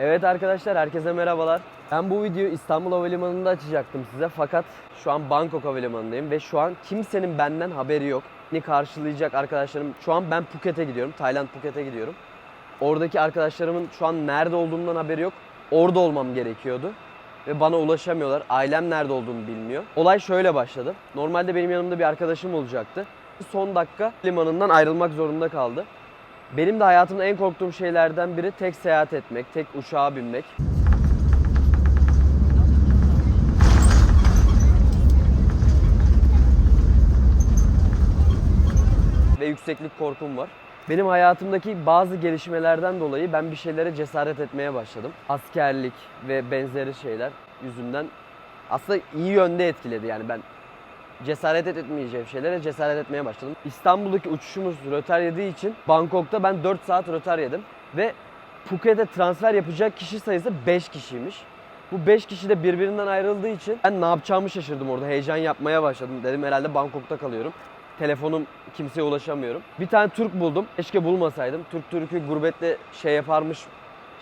Evet arkadaşlar herkese merhabalar. Ben bu videoyu İstanbul Havalimanı'nda açacaktım size fakat şu an Bangkok Havalimanı'ndayım ve şu an kimsenin benden haberi yok. Beni karşılayacak arkadaşlarım, şu an ben Phuket'e gidiyorum, Tayland Phuket'e gidiyorum. Oradaki arkadaşlarımın şu an nerede olduğumdan haberi yok. Orada olmam gerekiyordu ve bana ulaşamıyorlar. Ailem nerede olduğunu bilmiyor. Olay şöyle başladı. Normalde benim yanımda bir arkadaşım olacaktı. Son dakika limanından ayrılmak zorunda kaldı. Benim de hayatımda en korktuğum şeylerden biri tek seyahat etmek, tek uçağa binmek. Ve yükseklik korkum var. Benim hayatımdaki bazı gelişmelerden dolayı ben bir şeylere cesaret etmeye başladım. Askerlik ve benzeri şeyler yüzünden aslında iyi yönde etkiledi yani ben cesaret etmeyeceğim şeylere cesaret etmeye başladım. İstanbul'daki uçuşumuz rötar yediği için Bangkok'ta ben 4 saat rötar yedim ve Phuket'e transfer yapacak kişi sayısı 5 kişiymiş. Bu 5 kişi de birbirinden ayrıldığı için ben ne yapacağımı şaşırdım orada. Heyecan yapmaya başladım. Dedim herhalde Bangkok'ta kalıyorum. Telefonum kimseye ulaşamıyorum. Bir tane Türk buldum. Keşke bulmasaydım. Türk Türk'ü gurbette şey yaparmış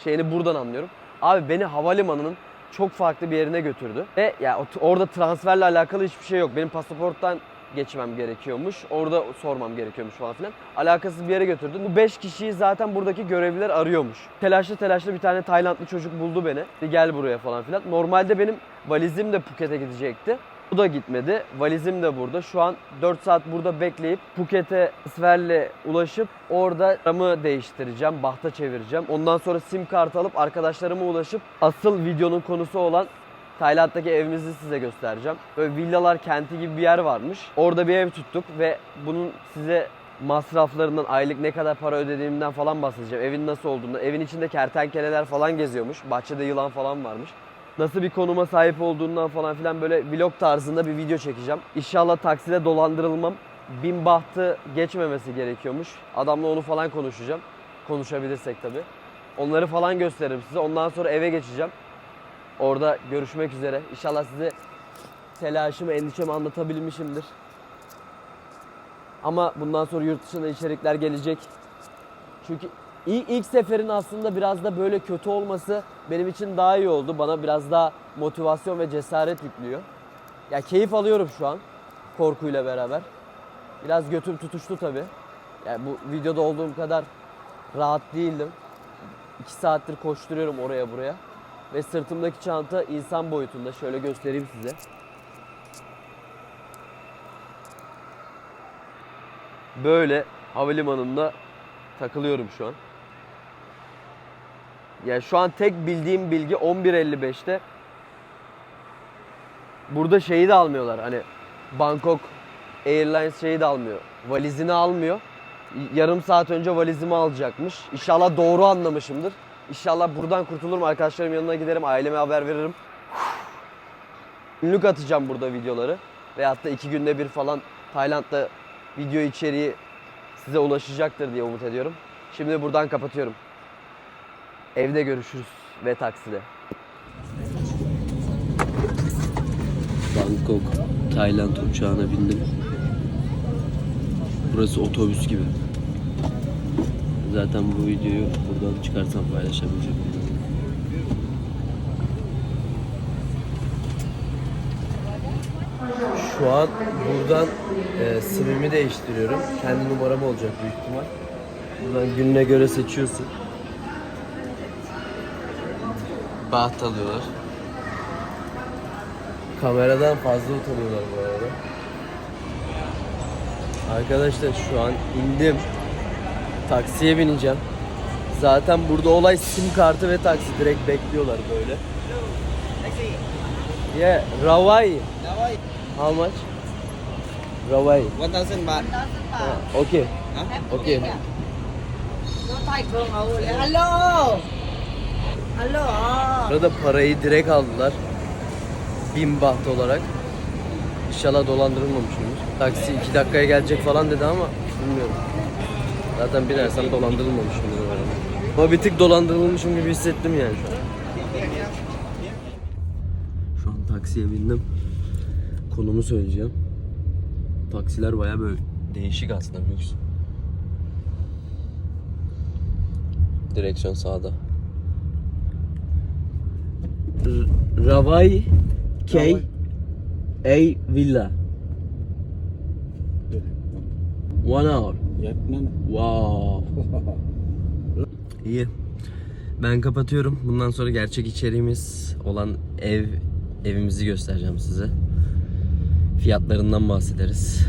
şeyini buradan anlıyorum. Abi beni havalimanının çok farklı bir yerine götürdü. Ve ya o- orada transferle alakalı hiçbir şey yok. Benim pasaporttan geçmem gerekiyormuş. Orada sormam gerekiyormuş falan filan. Alakasız bir yere götürdü. Bu 5 kişiyi zaten buradaki görevliler arıyormuş. Telaşlı telaşlı bir tane Taylandlı çocuk buldu beni. Bir Gel buraya falan filan. Normalde benim valizim de Phuket'e gidecekti. Bu da gitmedi. Valizim de burada. Şu an 4 saat burada bekleyip Phuket'e transferle ulaşıp orada ramı değiştireceğim, bahta çevireceğim. Ondan sonra sim kart alıp arkadaşlarıma ulaşıp asıl videonun konusu olan Tayland'daki evimizi size göstereceğim. Böyle villalar kenti gibi bir yer varmış. Orada bir ev tuttuk ve bunun size masraflarından, aylık ne kadar para ödediğimden falan bahsedeceğim. Evin nasıl olduğunu, evin içinde kertenkeleler falan geziyormuş. Bahçede yılan falan varmış. Nasıl bir konuma sahip olduğundan falan filan böyle vlog tarzında bir video çekeceğim. İnşallah takside dolandırılmam. Bin bahtı geçmemesi gerekiyormuş. Adamla onu falan konuşacağım. Konuşabilirsek tabii. Onları falan gösteririm size. Ondan sonra eve geçeceğim. Orada görüşmek üzere. İnşallah size telaşımı, endişemi anlatabilmişimdir. Ama bundan sonra yurt dışında içerikler gelecek. Çünkü ilk, ilk seferin aslında biraz da böyle kötü olması benim için daha iyi oldu. Bana biraz daha motivasyon ve cesaret yüklüyor. Ya keyif alıyorum şu an korkuyla beraber. Biraz götüm tutuştu tabii. Yani bu videoda olduğum kadar rahat değildim. 2 saattir koşturuyorum oraya buraya. Ve sırtımdaki çanta insan boyutunda. Şöyle göstereyim size. Böyle havalimanında takılıyorum şu an. Yani şu an tek bildiğim bilgi 11.55'te burada şeyi de almıyorlar. Hani Bangkok Airlines şeyi de almıyor. Valizini almıyor. Yarım saat önce valizimi alacakmış. İnşallah doğru anlamışımdır. İnşallah buradan kurtulurum. Arkadaşlarım yanına giderim. Aileme haber veririm. Günlük atacağım burada videoları. Veyahut da iki günde bir falan Tayland'da video içeriği size ulaşacaktır diye umut ediyorum. Şimdi buradan kapatıyorum. Evde görüşürüz ve takside. Bangkok, Tayland uçağına bindim. Burası otobüs gibi. Zaten bu videoyu buradan çıkarsam paylaşamayacağım. Şu an buradan e, simimi değiştiriyorum. Kendi numaram olacak büyük ihtimal. Buradan gününe göre seçiyorsun. Baht alıyorlar. Kameradan fazla utanıyorlar bu arada. Arkadaşlar şu an indim. Taksiye bineceğim. Zaten burada olay sim kartı ve taksi direkt bekliyorlar böyle. Yeah, Rawai. How much? Rawai. 1,000 baht. Ah, okay. Huh? Okay. Nó alo. Burada parayı direkt aldılar. 1000 baht olarak. İnşallah dolandırılmamışımdır. Taksi 2 dakikaya gelecek falan dedi ama bilmiyorum. Zaten binersem dolandırılmamışımdır umarım. Ama bir tık dolandırılmışım gibi hissettim yani şu an. Şu an taksiye bindim. Konumu söyleyeceğim. Taksiler baya böyle değişik aslında lüks. Direksiyon sağda. Ravai K A Villa. One hour. Wow. İyi. Ben kapatıyorum. Bundan sonra gerçek içeriğimiz olan ev evimizi göstereceğim size. Fiyatlarından bahsederiz.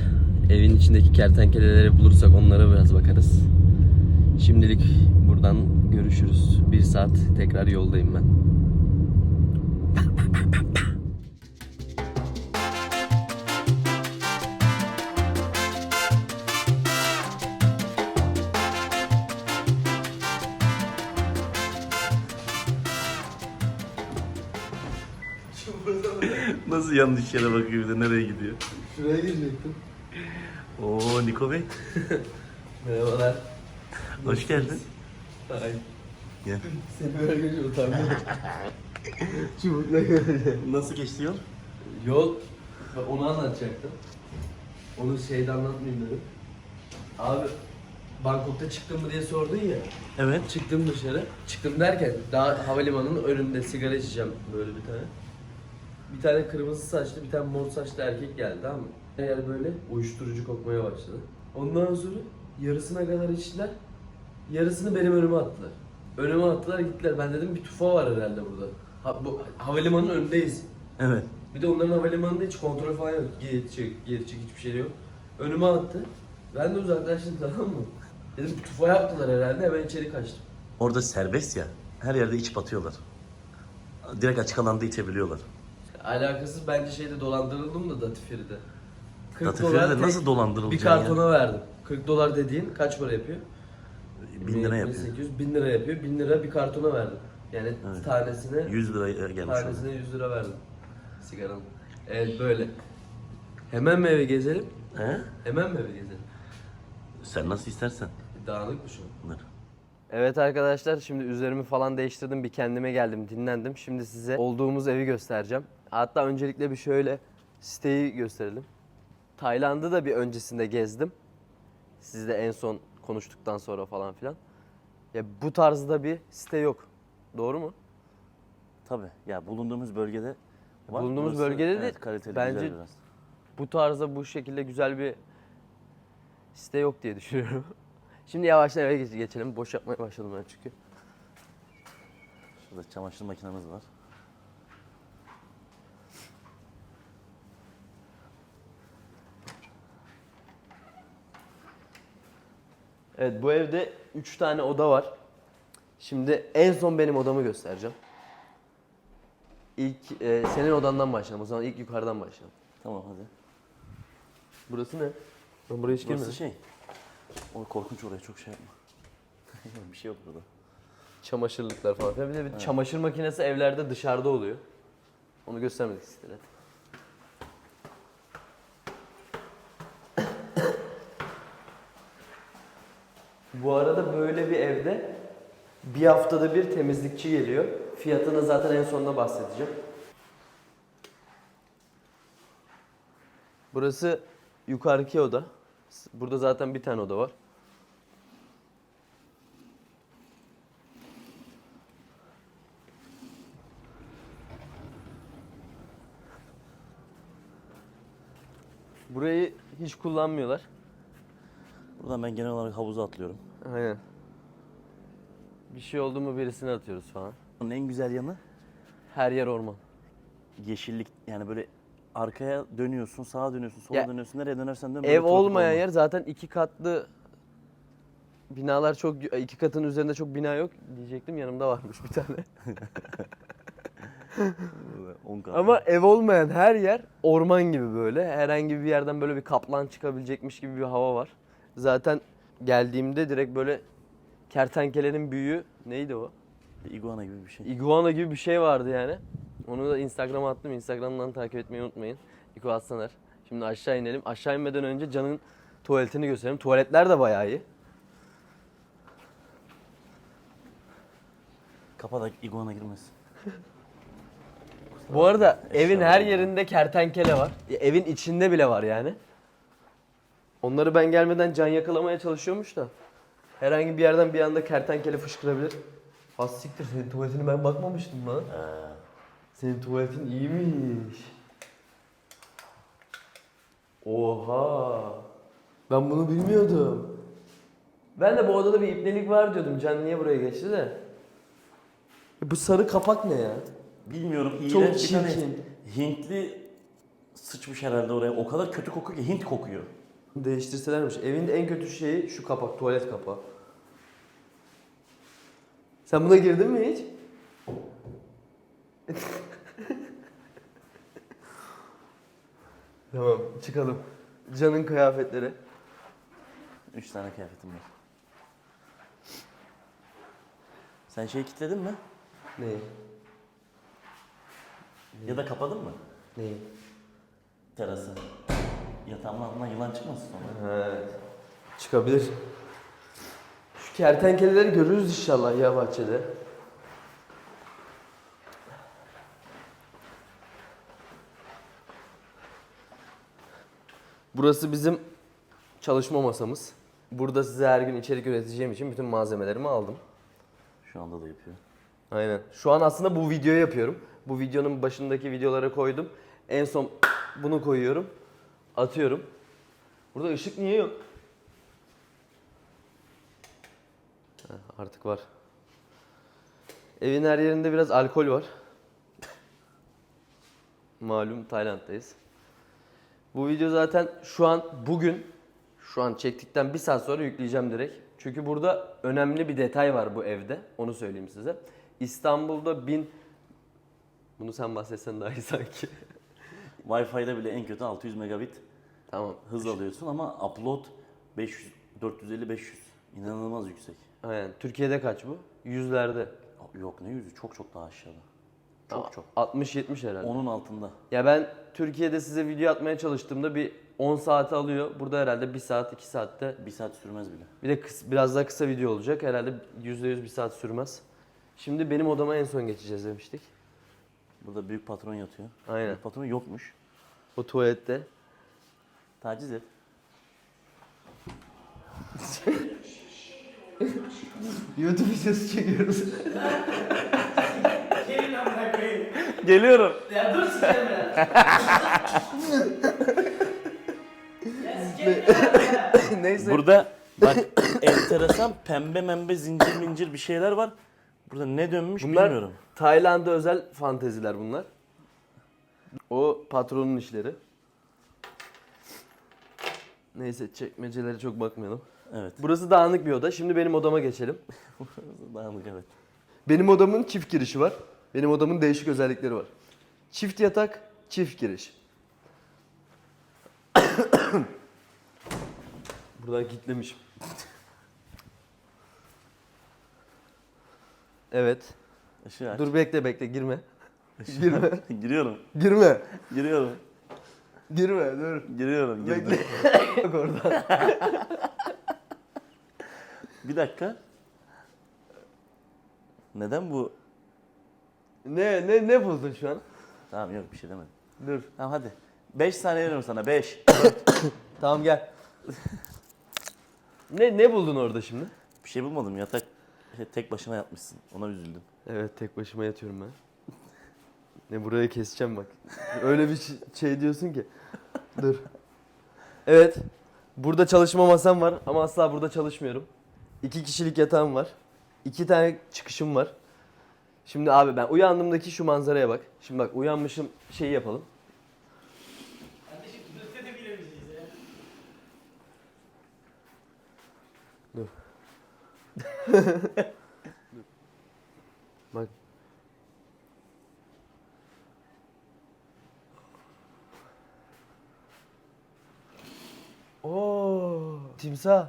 Evin içindeki kertenkeleleri bulursak onlara biraz bakarız. Şimdilik buradan görüşürüz. Bir saat tekrar yoldayım ben. Nasıl yanlış yere bakıyor bir de nereye gidiyor? Şuraya girecektim. Oo Niko Bey. Merhabalar. Hoş geldin. Ay. Gel. Seni böyle görünce utandım. Çubukla görünce. Nasıl geçti yol? Yol, ben onu anlatacaktım. Onu şeyde anlatmayayım dedim. Abi, Bangkok'ta çıktın mı diye sordun ya. Evet. Çıktım dışarı. Çıktım derken daha havalimanının önünde sigara içeceğim böyle bir tane. Bir tane kırmızı saçlı, bir tane mor saçlı erkek geldi tamam mı? Eğer böyle uyuşturucu kokmaya başladı. Ondan sonra yarısına kadar içtiler. Yarısını benim önüme attılar. Önüme attılar gittiler. Ben dedim bir tufa var herhalde burada. Ha, bu havalimanının önündeyiz. Evet. Bir de onların havalimanında hiç kontrol falan yok. Geri çık, geri çık hiçbir şey yok. Önüme attı. Ben de uzaklaştım tamam mı? Dedim tufa yaptılar herhalde hemen içeri kaçtım. Orada serbest ya. Her yerde içip atıyorlar. Direkt açık alanda içebiliyorlar. Alakasız bence şeyde dolandırıldım da Datiferi'de. 40 Datiferi'de tek nasıl Bir dolandırılacaksın kartona verdim. 40 dolar dediğin kaç para yapıyor? Bin lira yapıyor. 800, 1000 lira yapıyor. 1000 lira bir kartona verdim. Yani Evet. tanesine 100 liraya gelmiş orada. tanesine 100 lira verdim. Sigaranın. Evet böyle. Hemen mi eve gezelim? He? Hemen mi eve gezelim? Sen nasıl istersen. Dağınık mı şu an? Bunlar. Evet arkadaşlar şimdi üzerimi falan değiştirdim bir kendime geldim dinlendim. Şimdi size olduğumuz evi göstereceğim. Hatta öncelikle bir şöyle siteyi gösterelim. Tayland'ı da bir öncesinde gezdim. Sizle en son konuştuktan sonra falan filan. Ya bu tarzda bir site yok. Doğru mu? Tabii. Ya bulunduğumuz bölgede var. Bulunduğumuz Burası, bölgede de evet, kaliteli bence- güzel biraz. Bu tarzda bu şekilde güzel bir site yok diye düşünüyorum. Şimdi yavaştan eve geç- geçelim. Boş yapmaya başladım ben çünkü. Şurada çamaşır makinemiz var. Evet bu evde 3 tane oda var. Şimdi en son benim odamı göstereceğim. İlk e, senin odandan başlayalım. O zaman ilk yukarıdan başlayalım. Tamam hadi. Burası ne? Ben buraya hiç Burası girmedim. şey. O korkunç oraya çok şey yapma. bir şey yok burada. Çamaşırlıklar falan filan. Bir de bir çamaşır makinesi evlerde dışarıda oluyor. Onu göstermedik sitede. Bu arada böyle bir evde bir haftada bir temizlikçi geliyor. Fiyatını zaten en sonunda bahsedeceğim. Burası yukarıki oda. Burada zaten bir tane oda var. Burayı hiç kullanmıyorlar. Buradan ben genel olarak havuza atlıyorum. Aynen. Bir şey oldu mu birisini atıyoruz falan. Bunun en güzel yanı Her yer orman. yeşillik yani böyle arkaya dönüyorsun, sağa dönüyorsun, sola Ya, dönüyorsun. Nereye dönersen dön. böyle Ev olmayan orman. yer zaten iki katlı binalar çok iki katın üzerinde çok bina yok diyecektim yanımda varmış bir tane. Böyle on kat. Ama ev olmayan her yer orman gibi böyle. Herhangi bir yerden böyle bir kaplan çıkabilecekmiş gibi bir hava var. Zaten geldiğimde direkt böyle kertenkelenin büyüğü neydi o? iguana gibi bir şey. Iguana gibi bir şey vardı yani. Onu da Instagram'a attım. Instagram'dan takip etmeyi unutmayın. İko Atsaner. Şimdi aşağı inelim. Aşağı inmeden önce Can'ın tuvaletini gösterelim. Tuvaletler de bayağı iyi. Kapa da iguana girmesin. Bu arada Eşya evin her var. yerinde kertenkele var. Ya, Evin içinde bile var yani. Onları ben gelmeden can yakalamaya çalışıyormuş da. Herhangi bir yerden bir anda kertenkele fışkırabilir. Az siktir senin tuvaletine ben bakmamıştım lan. Senin tuvaletin iyiymiş. Oha. Ben bunu bilmiyordum. Ben de bu odada bir ipnelik var diyordum. Can niye buraya geçti de. E bu sarı kapak ne ya? Bilmiyorum. Çok bir tane çirkin. Hintli sıçmış herhalde oraya. O kadar kötü kokuyor ki Hint kokuyor. Değiştirselermiş. Evin en kötü şeyi şu kapak, tuvalet kapağı. Sen buna girdin mi hiç? tamam, çıkalım. Can'ın kıyafetleri. Üç tane kıyafetim var. Sen şeyi kilitledin mi? Neyi? Ya da kapadın mı? Neyi? Terası. Yatağımın altından yılan çıkmasın sonra. Evet. Çıkabilir. Şu kertenkeleleri görürüz inşallah ya bahçede. Burası bizim çalışma masamız. Burada size her gün içerik üreteceğim için bütün malzemelerimi aldım. Şu anda da yapıyor. Aynen. Şu an aslında bu videoyu yapıyorum. Bu videonun başındaki videolara koydum. En son bunu koyuyorum. Atıyorum. Burada ışık niye yok? Heh, artık var. Evin her yerinde biraz alkol var. Malum Tayland'dayız. Bu video zaten şu an bugün şu an çektikten bir saat sonra yükleyeceğim direkt. Çünkü burada önemli bir detay var bu evde. Onu söyleyeyim size. İstanbul'da bin... Bunu sen bahsetsen daha iyi sanki. Wi-Fi'de bile en kötü 600 megabit tamam. hız alıyorsun ama upload 500, 450, 500. İnanılmaz yüksek. Aynen. Türkiye'de kaç bu? Yüzlerde. Yok ne yüzü çok çok daha aşağıda. Çok çok. 60-70 herhalde. Onun altında. Ya ben Türkiye'de size video atmaya çalıştığımda bir 10 saati alıyor. Burada herhalde 1 saat 2 saatte. Bir saat sürmez bile. Bir de kıs- biraz daha kısa video olacak. Herhalde %100 bir saat sürmez. Şimdi benim odama en son geçeceğiz demiştik. Burada büyük patron yatıyor. Aynen. Büyük patron yokmuş. O tuvalette. Taciz et. YouTube videosu çekiyoruz. Geliyorum. Ya dur sikerim ya. Ya sikerim ya. Neyse. Burada bak enteresan pembe membe zincir mincir bir şeyler var. Burada ne dönmüş Bunlar bilmiyorum. Tayland'a özel fanteziler bunlar. O patronun işleri. Neyse çekmecelere çok bakmayalım. Evet. Burası dağınık bir oda. Şimdi benim odama geçelim. Dağınık evet. Benim odamın çift girişi var. Benim odamın değişik özellikleri var. Çift yatak, çift giriş. Buradan kilitlemişim. Evet. Işığı aç. Dur bekle bekle girme. Girme. Giriyorum. Girme. Giriyorum. Girme dur. Giriyorum. Girdim. Bekle. Yok orada. Bir dakika. Neden bu? Ne ne ne buldun şu an? Tamam yok bir şey demedim. Dur. Tamam hadi. 5 saniye veriyorum sana. 5. Tamam gel. ne ne buldun orada şimdi? bir şey bulmadım. Yatak şey, tek başına yatmışsın. Ona üzüldüm. Evet tek başıma yatıyorum ben. Ne burayı keseceğim bak. Öyle bir şey- diyorsun ki. Dur. Evet. Burada çalışma masam var ama asla burada çalışmıyorum. İki kişilik yatağım var. İki tane çıkışım var. Şimdi abi ben uyandığımdaki şu manzaraya bak. Şimdi bak uyanmışım şeyi yapalım. Kardeşim birlikte de bilemeyeceğiz ya. Bak. Oo, timsah.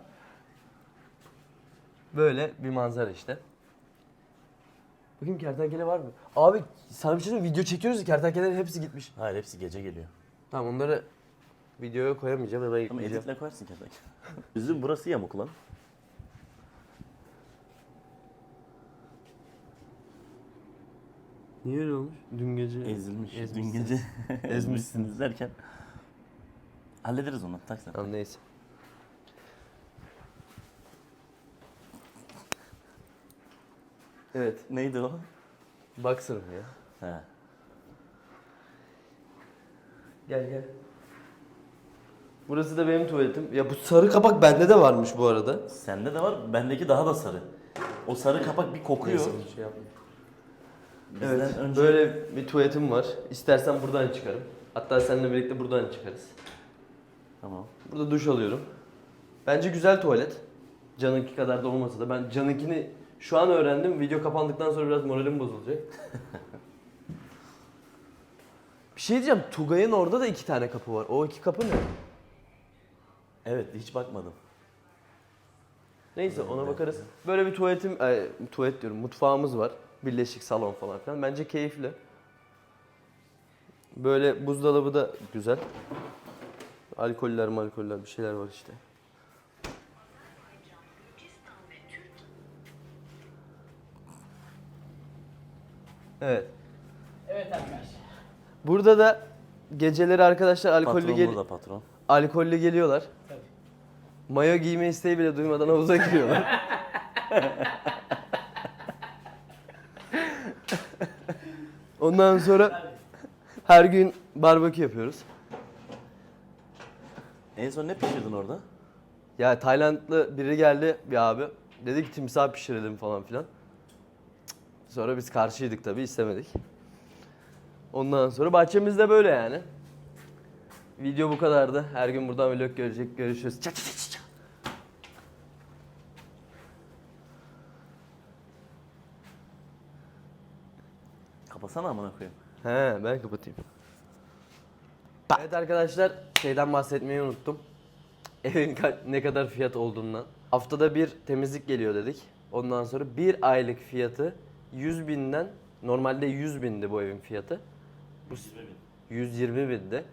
Böyle bir manzara işte. Bakayım kertenkele var mı? Abi sana bir şey söyleyeyim, video çekiyoruz ya kertenkelelerin hepsi gitmiş. Hayır hepsi gece geliyor. Tamam onları videoya koyamayacağım ya da Tamam yükleyeceğim. editle koyarsın kendine. Bizim burası yamuk lan. Niye öyle olmuş? Dün gece Ezilmiş. Dün gece ezmişsiniz derken. Hallederiz onu. Tak sen. Tamam neyse. Evet. Neydi o? Boxer'ım ya. He. Gel gel. Burası da benim tuvaletim. Ya bu sarı kapak bende de varmış bu arada. Sende de var, bendeki daha da sarı. O sarı kapak bir kokuyor. Neyse, bir şey yapmayayım. Bizden Evet, önce böyle bir tuvaletim var. İstersen buradan çıkarım. Hatta seninle birlikte buradan çıkarız. Tamam. Burada duş alıyorum. Bence güzel tuvalet. Canınki kadar da olmasa da ben Canınkini şu an öğrendim. Video kapandıktan sonra biraz moralim bozulacak. bir şey diyeceğim. Tugay'ın orada da iki tane kapı var. O iki kapı ne? Evet, hiç bakmadım. Neyse ona bakarız. Böyle bir tuvaletim, e, tuvalet diyorum, mutfağımız var. Birleşik salon falan filan. Bence keyifli. Böyle buzdolabı da güzel. Alkoller malkoller bir şeyler var işte. Evet. Evet arkadaşlar. Burada da geceleri arkadaşlar alkollü, Patron gel burada patron. alkollü geliyorlar. Tabii. Mayo giyme isteği bile duymadan havuza giriyorlar. Ondan sonra her gün barbekü yapıyoruz. En son ne pişirdin orada? Ya Taylandlı biri geldi bir abi. Dedi ki timsah pişirelim falan filan. Sonra biz karşıydık tabii istemedik. Ondan sonra bahçemizde böyle yani. Video bu kadardı. Her gün buradan vlog görecek görüşürüz. Ça ça ça ça. Kapasana amına koyayım. He ben kapatayım. Evet arkadaşlar şeyden bahsetmeyi unuttum. Evin ne kadar fiyat olduğundan. Haftada bir temizlik geliyor dedik. Ondan sonra bir aylık fiyatı 100 binden normalde 100 bindi bu evin fiyatı. Bu 120 bindi.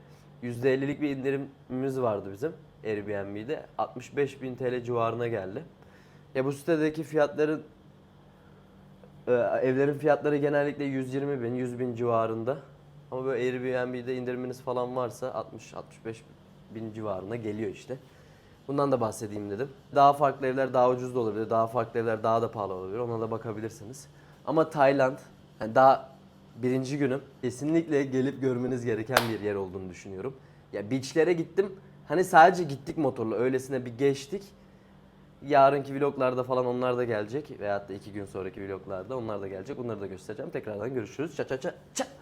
%50'lik bir indirimimiz vardı bizim Airbnb'de. 65 bin TL civarına geldi. Ya bu sitedeki fiyatların ee, evlerin fiyatları genellikle 120 bin, 100 bin civarında. Ama böyle Airbnb'de indiriminiz falan varsa 60-65 bin civarına geliyor işte. Bundan da bahsedeyim dedim. Daha farklı evler daha ucuz da olabilir, daha farklı evler daha da pahalı olabilir. Ona da bakabilirsiniz. Ama Tayland, yani daha birinci günüm. Kesinlikle gelip görmeniz gereken bir yer olduğunu düşünüyorum. Ya beachlere gittim. Hani sadece gittik motorla, öylesine bir geçtik. Yarınki vloglarda falan onlar da gelecek. Veyahut da iki gün sonraki vloglarda onlar da gelecek. Onları da göstereceğim. Tekrardan görüşürüz. Ça ça ça ça.